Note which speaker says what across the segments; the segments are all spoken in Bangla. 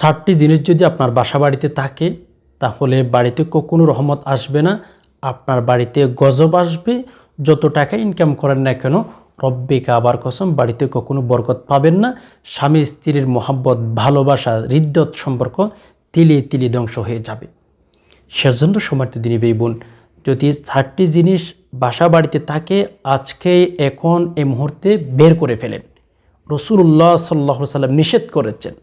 Speaker 1: চারটি জিনিস যদি আপনার বাসা বাড়িতে থাকে, তাহলে বাড়িতে কখনো রহমত আসবে না। আপনার বাড়িতে গজব আসবে। যত টাকা ইনকাম করেন না কেন রব্বে কাবার কসম, বাড়িতে কখনো বরকত পাবেন না। স্বামী স্ত্রীর মোহাব্বত, ভালোবাসা হৃদ্যত সম্পর্ক তিলে তিলে ধ্বংস হয়ে যাবে। সেজন্য সমার্থ দিনী বেই বোন যদি চারটি জিনিস বাসা বাড়িতে থাকে, আজকে, এখন এই মুহূর্তে বের করে ফেলেন। রসুল্লাহ সাল্লাহ সাল্লাম নিষেধ করেছেন।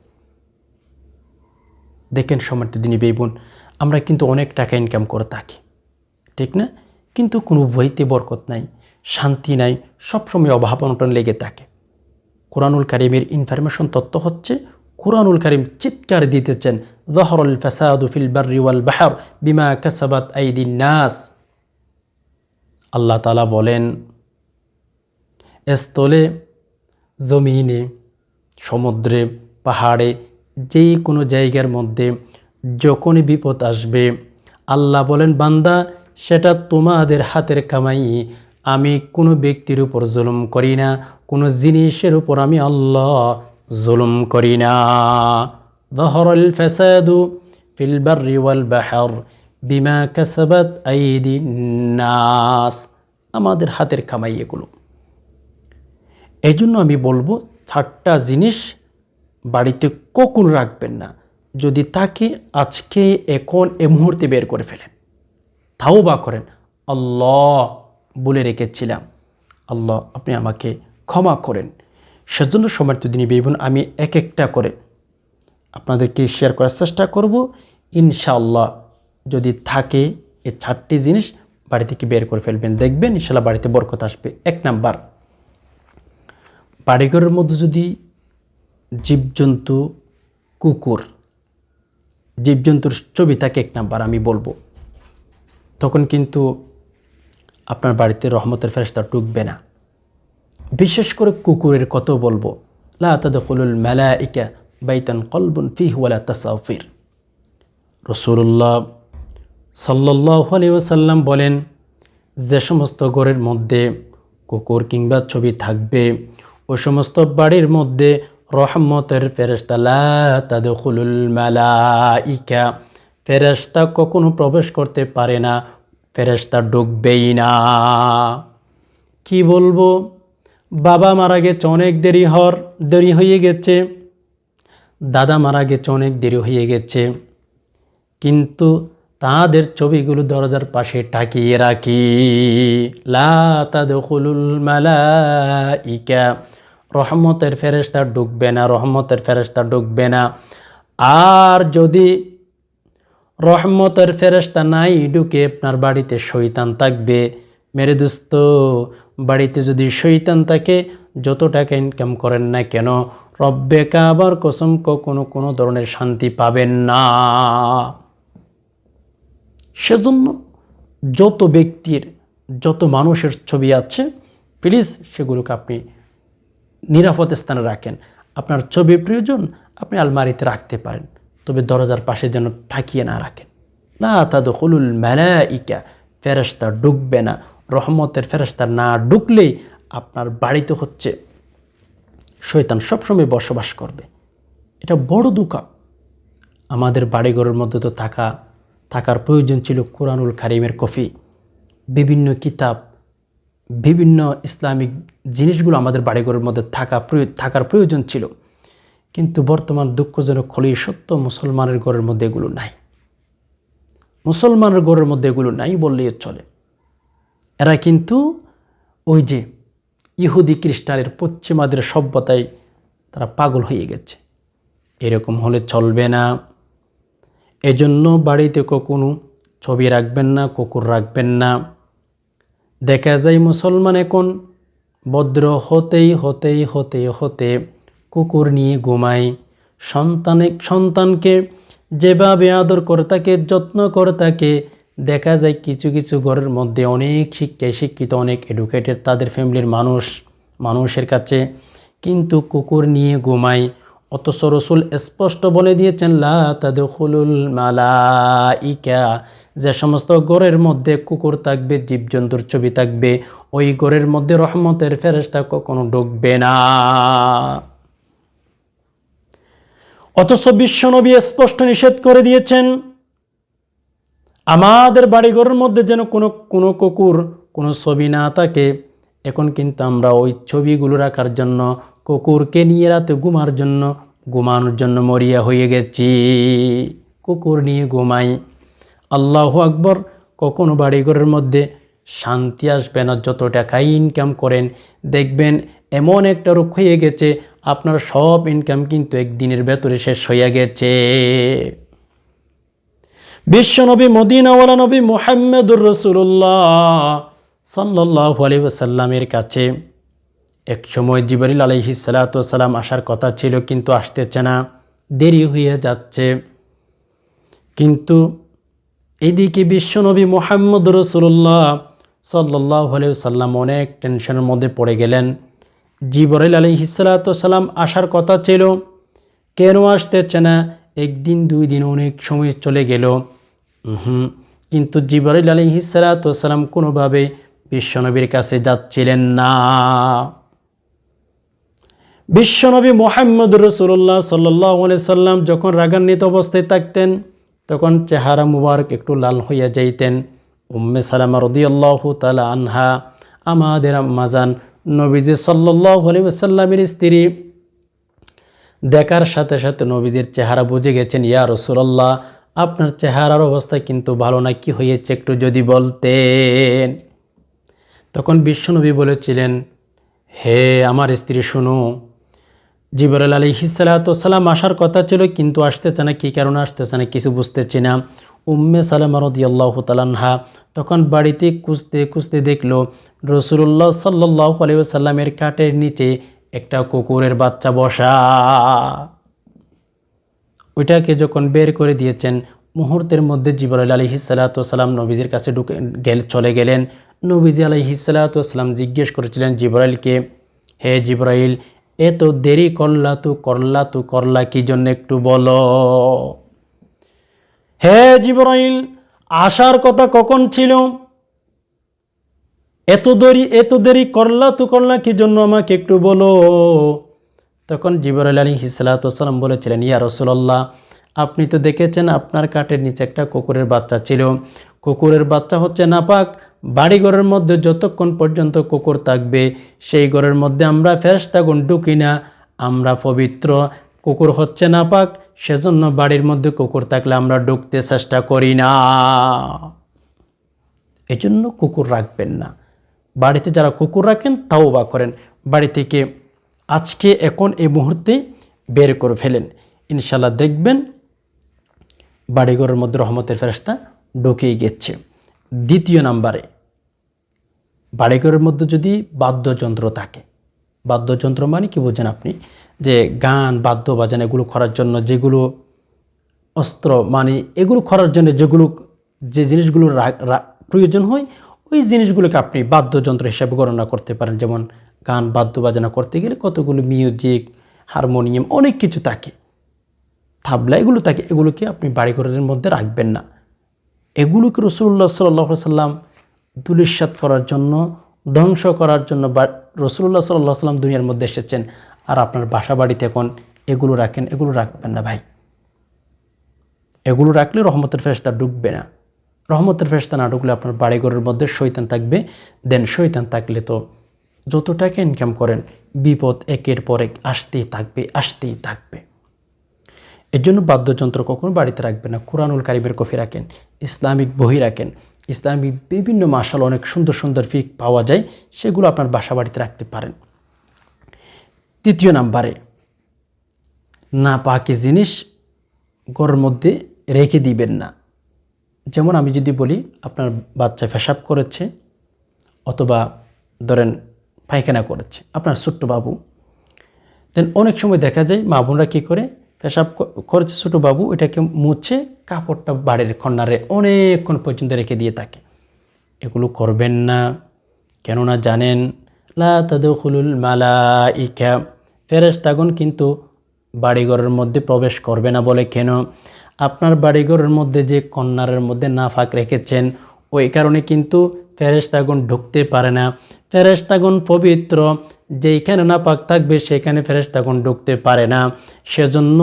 Speaker 1: দেখেন সমার্থ দিনী বেই বোন, আমরা কিন্তু অনেক টাকা ইনকাম করে থাকি, ঠিক না? কিন্তু কোনো বইতে বরকত নাই, শান্তি নাই, সবসময় অভাব অনটন লেগে থাকে। কোরআনুল কারিমের ইনফরমেশন তত্ত্ব হচ্ছে, কোরআনুল কারিম চিৎকার দিতেছেন জহরুল ফাসাদু ফিল বাররি ওয়াল বাহার বিমা কাসাবাত আইদিন নাস। আল্লাহ তালা বলেন স্থলে, জমিনে, সমুদ্রে, পাহাড়ে যে কোনো জায়গার মধ্যে যখনই বিপদ আসবে, আল্লাহ বলেন, বান্দা, সেটা তোমাদের হাতের কামাই। আমি কোনো ব্যক্তির উপর জুলুম করি না, কোনো জিনিসের উপর আমি আল্লাহ জুলুম করি না। দহরল ফেসাদু ফিলবার বাররি ওয়াল বাহর বিমা কাসাবাত নাস আমাদের হাতের কামাই এগুলো। এই জন্য আমি বলব, চারটা জিনিস বাড়িতে কখনো রাখবেন না। যদি তাকে আজকে, এখন, এ মুহূর্তে বের করে ফেলেন তাও বা করেন, আল্লাহ বলে রেখেছিলাম, আল্লাহ আপনি আমাকে ক্ষমা করেন। সেজন্য সমর্থ দিনী বেবন আমি এক একটা করে আপনাদেরকে শেয়ার করার চেষ্টা করব। ইনশাআল্লাহ যদি থাকে এই চারটি জিনিস, বাড়ি থেকে বের করে ফেলবেন। দেখবেন ইনশাল্লাহ বাড়িতে বরকত আসবে। এক নাম্বার, বাড়িঘরের মধ্যে যদি জীবজন্তু কুকুর। জীবজন্তুর ছবি থাকে এক নাম্বার, আমি বলব। তখন কিন্তু আপনার বাড়িতে রহমতের ফেরেস্তা ঢুকবে না। বিশেষ করে কুকুরের কত বলব। লা তাদখুলুল মালাইকা বাইতান কলবুন ফিহ ওয়ালা তাসাফির রসুল্লাহ সাল্লাহ আলী ওসাল্লাম বলেন, যে সমস্ত ঘরের মধ্যে কুকুর কিংবা ছবি থাকবে ওই সমস্ত বাড়ির মধ্যে রহমতের ফেরেস্তা লা তাদখুলুল মালাইকা। ফেরেস্তা কখনো প্রবেশ করতে পারে না ফেরেস্তা ঢুকবেই না। কি বলব? বাবা মারা গেছে অনেক দেরি হর দেরি হয়ে গেছে। দাদা মারা গেছে অনেক দেরি হয়ে গেছে। কিন্তু তাদের ছবিগুলো দরজার পাশে টাকিয়ে রাখি। লা তাদখুলুল মালাইকা। রহমতের ফেরেস্তা ঢুকবে না, রহমতের ফেরেস্তা ঢুকবে না। আর যদি রহমতের ফেরেস্তা নাই, ঢুকে আপনার বাড়িতে শৈতান থাকবে। মেরে দোস্ত, বাড়িতে যদি শৈতান থাকে যত টাকা ইনকাম করেন না কেন, রব্বে কাবার কসম কোনো কোনো ধরনের শান্তি পাবেন না। সেজন্য যত ব্যক্তির, যত মানুষের ছবি আছে প্লিজ সেগুলোকে আপনি নিরাপদ স্থানে রাখেন। আপনার ছবির প্রয়োজন, আপনি আলমারিতে রাখতে পারেন। তবে দরজার পাশে যেন ঠাকিয়ে না রাখেন। না তা তো হলুল মেলাইকা ফেরস্তা ঢুকবে না। রহমতের ফেরস্তা না ঢুকলেই আপনার বাড়িতে হচ্ছে শৈতান সবসময় বসবাস করবে। এটা বড় দুকা। আমাদের বাড়িঘরের মধ্যে তো থাকা, থাকার প্রয়োজন ছিল কোরআনুল কারিমের কফি। বিভিন্ন কিতাব বিভিন্ন ইসলামিক জিনিসগুলো আমাদের বাড়িঘরের মধ্যে থাকা থাকার প্রয়োজন ছিল। কিন্তু বর্তমান দুঃখজনক হলেই সত্য মুসলমানের ঘরের মধ্যে এগুলো নাই। মুসলমানের ঘরের মধ্যে এগুলো নাই বললেই চলে। এরা কিন্তু ওই যে ইহুদি খ্রিস্টানের পশ্চিমাদের সভ্যতায় তারা পাগল হয়ে গেছে। এরকম হলে চলবে না। এজন্য বাড়িতে কখনো ছবি রাখবেন না, কুকুর রাখবেন না। দেখা যায় মুসলমান এখন ভদ্র, হতেই হতেই, হতে হতে কুকুর নিয়ে ঘুমায়। সন্তানে, সন্তানকে যেভাবে আদর করে তাকে, যত্ন করে তাকে, দেখা যায় কিছু কিছু ঘরের মধ্যে অনেক শিক্ষায় শিক্ষিত, অনেক এডুকেটেড তাদের ফ্যামিলির মানুষ, মানুষের কাছে। কিন্তু কুকুর নিয়ে ঘুমায়। অথচ রসুল স্পষ্ট বলে দিয়েছেন, লা মালা মালাইকা যে সমস্ত ঘরের মধ্যে কুকুর থাকবে, জীবজন্তুর ছবি থাকবে, ওই ঘরের মধ্যে রহমতের ফেরেস্তা কখনো ঢুকবে না। অথচ বিশ্বনবী স্পষ্ট নিষেধ করে দিয়েছেন, আমাদের বাড়িঘরের মধ্যে যেন কোনো কোনো কুকুর, কোনো ছবি না থাকে, এখন কিন্তু আমরা ওই ছবিগুলো রাখার জন্য, কুকুরকে নিয়ে রাতে ঘুমার জন্য, ঘুমানোর জন্য মরিয়া হয়ে গেছি। কুকুর নিয়ে ঘুমাই। আল্লাহ আকবর কখনো বাড়িঘরের মধ্যে শান্তি আসবে না যত টাকাই ইনকাম করেন। দেখবেন এমন একটা রোগ হয়ে গেছে, আপনার সব ইনকাম কিন্তু একদিনের ভেতরে শেষ হয়ে গেছে। বিশ্বনবী, মদিনাওয়ালা নবী মোহাম্মদুর রসুল্লাহ সাল্লাহ আলী ওসাল্লামের কাছে এক সময় জিবরিল আলহি সালাতাম আসার কথা ছিল, কিন্তু আসতেছে না, দেরি হয়ে যাচ্ছে। কিন্তু এদিকে বিশ্বনবী মোহাম্মদ রসুল্লাহ সাল্লাহ আলী সাল্লাম অনেক টেনশনের মধ্যে পড়ে গেলেন। জিবরাইল আলহি সালাতাম আসার কথা ছিল, কেন আসতেছে না? একদিন, দুই দিন অনেক সময় চলে গেল। হুম কিন্তু জিবরাইল আলহি সালাতাম কোনোভাবে বিশ্বনবীর কাছে যাচ্ছিলেন না। বিশ্বনবী মোহাম্মদ রসুল্লাহ সাল্লাহ সাল্লাম যখন রাগান্বিত অবস্থায় থাকতেন তখন চেহারা মুবারক একটু লাল হইয়া যাইতেন। উম্মে সালামা রদিয়াল্লাহ তালা আনহা, আমাদের মাজান নবীজি সাল্লাহ সাল্লামের স্ত্রী। দেখার সাথে সাথে নবীজির চেহারা বুঝে গেছেন, ইয়া রসুল্লাহ আপনার চেহারার অবস্থা কিন্তু ভালো না, কি হয়েছে একটু যদি বলতেন? তখন বিশ্বনবী বলেছিলেন, হে আমার স্ত্রী, শুনো জিবরাল আলী হিসালাতাম আসার কথা ছিল, কিন্তু আসতেছে না। কী কারণে আসতেছে না? কিছু বুঝতেছি না। উম্মে সালামা রদি আল্লাহ তালানহা তখন বাড়িতে কুঁচতে কুঁচতে দেখল রসুল্লাহ সাল্লাহ আলিয়াল্লামের কাঠের নিচে একটা কুকুরের বাচ্চা বসা। ওইটাকে যখন বের করে দিয়েছেন, মুহূর্তের মধ্যে জিবরাল আলী হিসালাতাম নবীজির কাছে ঢুকে গেল, চলে গেলেন। নবীজি আলী হিসালাতাম জিজ্ঞেস করেছিলেন জিবরাইলকে, হে জিবরাইল এত দেরি করলা, তু করলা তু করলা, কি জন্য একটু বলো? হে জিবরাইল, আসার কথা কখন ছিল? এত দেরি এত দেরি করলা, তু করলা, কি জন্য আমাকে একটু বলো? তখন জিবরাইল আলী হিসালাতাম বলেছিলেন, ইয়া রসুল্লাহ আপনি তো দেখেছেন আপনার কাঠের নিচে একটা কুকুরের বাচ্চা ছিল। কুকুরের বাচ্চা হচ্ছে নাপাক বাড়িঘরের মধ্যে যতক্ষণ পর্যন্ত কুকুর থাকবে, সেই ঘরের মধ্যে আমরা ফেরস্তাগুন ঢুকি না, আমরা পবিত্র। কুকুর হচ্ছে নাপাক, সেজন্য বাড়ির মধ্যে কুকুর থাকলে আমরা ঢুকতে চেষ্টা করি না। এজন্য কুকুর রাখবেন না। বাড়িতে যারা কুকুর রাখেন তাও বা করেন। বাড়ি থেকে আজকে, এখন এই মুহূর্তে বের করে ফেলেন। ইনশাল্লাহ দেখবেন বাড়িঘরের মধ্যে রহমতের ফেরস্তা ঢুকেই গেছে। দ্বিতীয় নাম্বারে। বাড়িঘরের মধ্যে যদি বাদ্যযন্ত্র থাকে, বাদ্যযন্ত্র মানে কি বোঝেন আপনি? যে গান বাদ্য বাজান এগুলো করার জন্য যেগুলো অস্ত্র মানে এগুলো করার জন্য যেগুলো, যে জিনিসগুলো প্রয়োজন হয়, ওই জিনিসগুলোকে আপনি বাদ্যযন্ত্র হিসাবে গণনা করতে পারেন। যেমন গান বাদ্য বাজনা করতে গেলে কতগুলো মিউজিক, হারমোনিয়াম, অনেক কিছু থাকে। থাবলা এগুলো থাকে, এগুলোকে আপনি বাড়িঘরের মধ্যে রাখবেন না। এগুলোকে রসুল্লাহ সাল্লাহ সাল্লাম দুলিশ্বাত করার জন্য, ধ্বংস করার জন্য বা রসুল্লাহ সাল্লাহ সাল্লাম দুনিয়ার মধ্যে এসেছেন। আর আপনার বাসা বাড়িতে এখন এগুলো রাখেন, এগুলো রাখবেন না ভাই। এগুলো রাখলে রহমতের ফেরস্তা ঢুকবে না। রহমতের ফেরস্তা না ঢুকলে আপনার বাড়িঘরের মধ্যে শৈতান থাকবে। দেন শৈতান থাকলে তো যত টাকা ইনকাম করেন, বিপদ একের পর এক আসতেই থাকবে আসতেই থাকবে। এর জন্য বাদ্যযন্ত্র কখনো বাড়িতে রাখবেন না। কোরআনুল কারিমের কফি রাখেন, ইসলামিক বহি রাখেন। ইসলামিক বিভিন্ন মাসাল অনেক সুন্দর সুন্দর ফিক পাওয়া যায়, সেগুলো আপনার বাসা বাড়িতে রাখতে পারেন। তৃতীয় নাম্বারে না পাকি জিনিস ঘরের মধ্যে রেখে দিবেন না। যেমন আমি যদি বলি, আপনার বাচ্চা পেশাব করেছে অথবা ধরেন পায়খানা করেছে, আপনার ছোট্ট বাবু। দেন অনেক সময় দেখা যায় মা বোনরা কী করে পেশাব করেছে ছোটো বাবু, এটাকে মুছে কাপড়টা বাড়ির কন্যারে অনেকক্ষণ পর্যন্ত রেখে দিয়ে থাকে। এগুলো করবেন না, কেননা জানেন, লা মালা ইকা ফেরেশতাগুন কিন্তু বাড়িঘরের মধ্যে প্রবেশ করবে না বলে কেন? আপনার বাড়িঘরের মধ্যে যে কন্যারের মধ্যে না ফাঁক রেখেছেন, ওই কারণে কিন্তু ফেরেশতাগুন ঢুকতে পারে না। ফেরেশতাগুন পবিত্র, যেইখানে না পাক থাকবে সেখানে ফেরেশতাগুন ঢুকতে পারে না। সেজন্য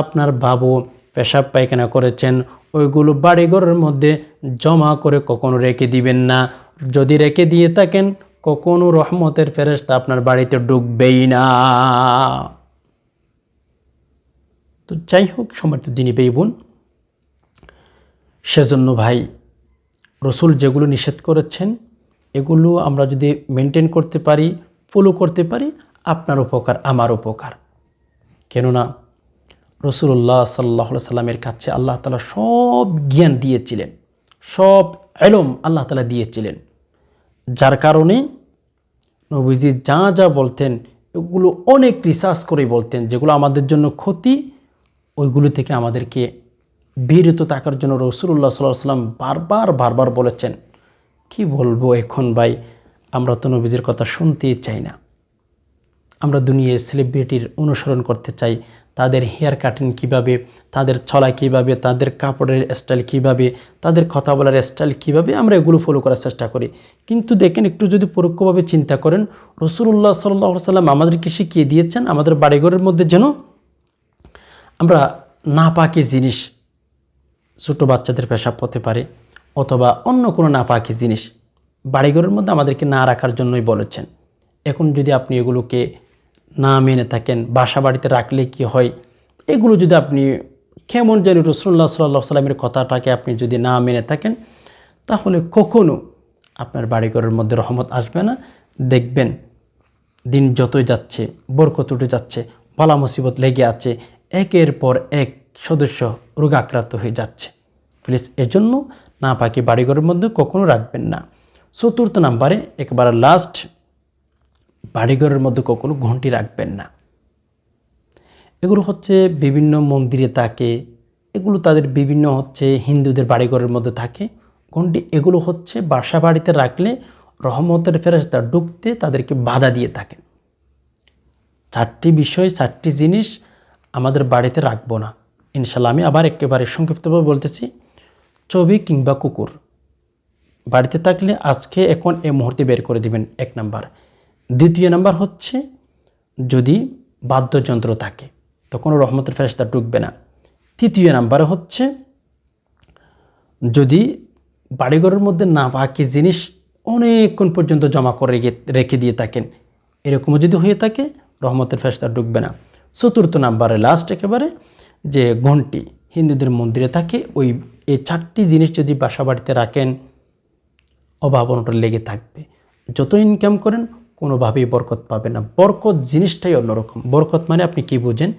Speaker 1: আপনার বাবু পেশাব পায়খানা করেছেন, ওইগুলো বাড়িঘরের মধ্যে জমা করে কখনো রেখে দিবেন না। যদি রেখে দিয়ে থাকেন, কখনো রহমতের ফেরেশতা আপনার বাড়িতে ঢুকবেই না। তো যাই হোক, সমর্থ দিনী বেই বোন, সেজন্য ভাই, রসুল যেগুলো নিষেধ করেছেন এগুলো আমরা যদি মেনটেন করতে পারি ফলো করতে পারি, আপনার উপকার, আমার উপকার। কেননা রসুল্লাহ সাল্লাহ সাল্লামের কাছে আল্লাহ তালা সব জ্ঞান দিয়েছিলেন। সব এলম আল্লাহ তালা দিয়েছিলেন। যার কারণে নবীজি যা যা বলতেন, এগুলো অনেক রিসার্চ করে বলতেন, যেগুলো আমাদের জন্য ক্ষতি, ওইগুলো থেকে আমাদেরকে বিরত থাকার জন্য রসুল্লাহ সাল্লাহ সাল্লাম বারবার বারবার বলেছেন। কি বলব এখন ভাই? আমরা তো নবীজির কথা শুনতেই চাই না। আমরা দুনিয়ায় সেলিব্রিটির অনুসরণ করতে চাই। তাদের হেয়ার কাটিং কীভাবে, তাদের ছলা কীভাবে, তাদের কাপড়ের স্টাইল কীভাবে, তাদের কথা বলার স্টাইল কীভাবে আমরা এগুলো ফলো করার চেষ্টা করি। কিন্তু দেখেন, একটু যদি পরোক্ষভাবে চিন্তা করেন রসুল্লাহ সাল্লাহ সাল্লাম আমাদেরকে শিখিয়ে দিয়েছেন আমাদের বাড়িঘরের মধ্যে যেন আমরা না পাকি জিনিস ছোটো বাচ্চাদের পেশাব হতে পারে। অথবা অন্য কোনো না পাকি জিনিস বাড়িঘরের মধ্যে আমাদেরকে না রাখার জন্যই বলেছেন। এখন যদি আপনি এগুলোকে না মেনে থাকেন বাসা বাড়িতে রাখলে কি হয়? এগুলো যদি আপনি কেমন জানি রসুল্লাহ সাল্লাহ সাল্লামের কথাটাকে আপনি যদি না মেনে থাকেন, তাহলে কখনো আপনার বাড়িঘরের মধ্যে রহমত আসবে না। দেখবেন দিন যতই যাচ্ছে, বরকত উঠে যাচ্ছে, বালা মুসিবত লেগে আছে, একের পর এক সদস্য রোগাক্রান্ত হয়ে যাচ্ছে। প্লিজ এজন্য না পাকি বাড়িঘরের মধ্যে কখনো রাখবেন না। চতুর্থ নাম্বারে একেবারে লাস্ট বাড়িঘরের মধ্যে কখনো ঘন্টি রাখবেন না। এগুলো হচ্ছে বিভিন্ন মন্দিরে থাকে, এগুলো তাদের বিভিন্ন হচ্ছে হিন্দুদের বাড়িঘরের মধ্যে থাকে। ঘন্টি এগুলো হচ্ছে বাসা বাড়িতে রাখলে রহমতের ফেরেস্তা ঢুকতে তাদেরকে বাধা দিয়ে থাকেন চারটি বিষয়, চারটি জিনিস আমাদের বাড়িতে রাখব না। ইনশাল্লাহ আমি আবার একেবারে সংক্ষিপ্তভাবে বলতেছি। ছবি কিংবা কুকুর। বাড়িতে থাকলে আজকে এখন এই মুহূর্তে বের করে দিবেন এক নাম্বার। দ্বিতীয় নাম্বার হচ্ছে, যদি বাদ্যযন্ত্র থাকে, তখন রহমতের ফেরেস্তা ঢুকবে না। তৃতীয় নাম্বার হচ্ছে, যদি বাড়িঘরের মধ্যে না বাকি জিনিস অনেকক্ষণ পর্যন্ত জমা করে রেখে দিয়ে থাকেন, এরকমও যদি হয়ে থাকে, রহমতের ফেরেস্তা ঢুকবে না। চতুর্থ নাম্বারে লাস্ট একেবারে যে ঘন্টি হিন্দুদের মন্দিরে থাকে, ওই এই চারটি জিনিস যদি বাসা বাড়িতে রাখেন, অভাব অনটন লেগে থাকবে। যত ইনকাম করেন, কোনোভাবেই বরকত পাবে না। বরকত জিনিসটাই অন্যরকম বরকত মানে আপনি কি বুঝেন?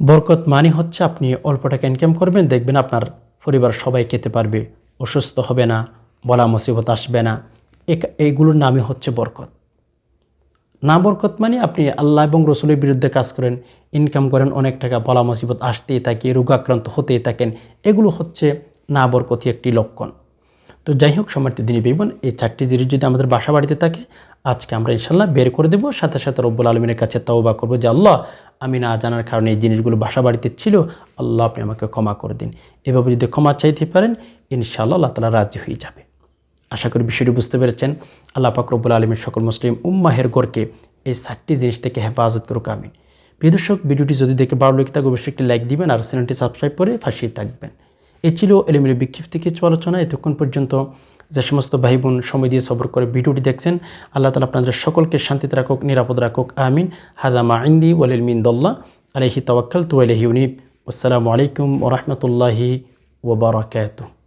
Speaker 1: বরকত মানে হচ্ছে আপনি অল্প টাকা ইনকাম করবেন, দেখবেন আপনার পরিবার সবাই খেতে পারবে, অসুস্থ হবে না, বলা মুসিবত আসবে না। এইগুলোর নামই হচ্ছে বরকত। না বরকত মানে আপনি আল্লাহ এবং রসুলের বিরুদ্ধে কাজ করেন ইনকাম করেন, অনেক টাকা, বলা মুসিবত আসতেই থাকে, রোগাক্রান্ত হতেই থাকেন, এগুলো হচ্ছে না বরকতি একটি লক্ষণ। তো যাই হোক সমর্থ দিনী বেবন এই চারটি জিনিস যদি আমাদের বাসা বাড়িতে থাকে, আজকে আমরা ইনশাল্লাহ বের করে দেবো। সাথে সাথে রব্বুল আলমিনের কাছে তওবা করব যে, আল্লাহ, আমি না জানার কারণে এই জিনিসগুলো বাসা বাড়িতে ছিল, আল্লাহ আপনি আমাকে ক্ষমা করে দিন। এভাবে যদি ক্ষমা চাইতে পারেন, ইনশাআল্লাহ আল্লাহ তালা রাজি হয়ে যাবে। আশা করি বিষয়টি বুঝতে পেরেছেন। আল্লাহ পাক রব্বুল আলমীর সকল মুসলিম উম্মাহের গড়কে এই চারটি জিনিস থেকে হেফাজত করুক, আমিন। প্রিয় দর্শক, ভিডিওটি যদি দেখে ভালো লেগে থাকে, অবশ্যই একটি লাইক দিবেন আর চ্যানেলটি সাবস্ক্রাইব করে ফাঁসিয়ে থাকবেন। এ ছিল এলিমিলি বিক্ষিপ্ত কিছু আলোচনা। এতক্ষণ পর্যন্ত যে সমস্ত ভাই বোন সময় দিয়ে সবর করে ভিডিওটি দেখছেন, আল্লাহ তালা আপনাদের সকলকে শান্তিতে রাখুক, নিরাপদ রাখুক, আমিন। হাদামা আইন্দি ওয়ালিল দল্লা আলহি তওয়াক্কাল তু উনিব আসসালামু আলাইকুম ওরহমতুল্লাহি ওবরাকাতুহ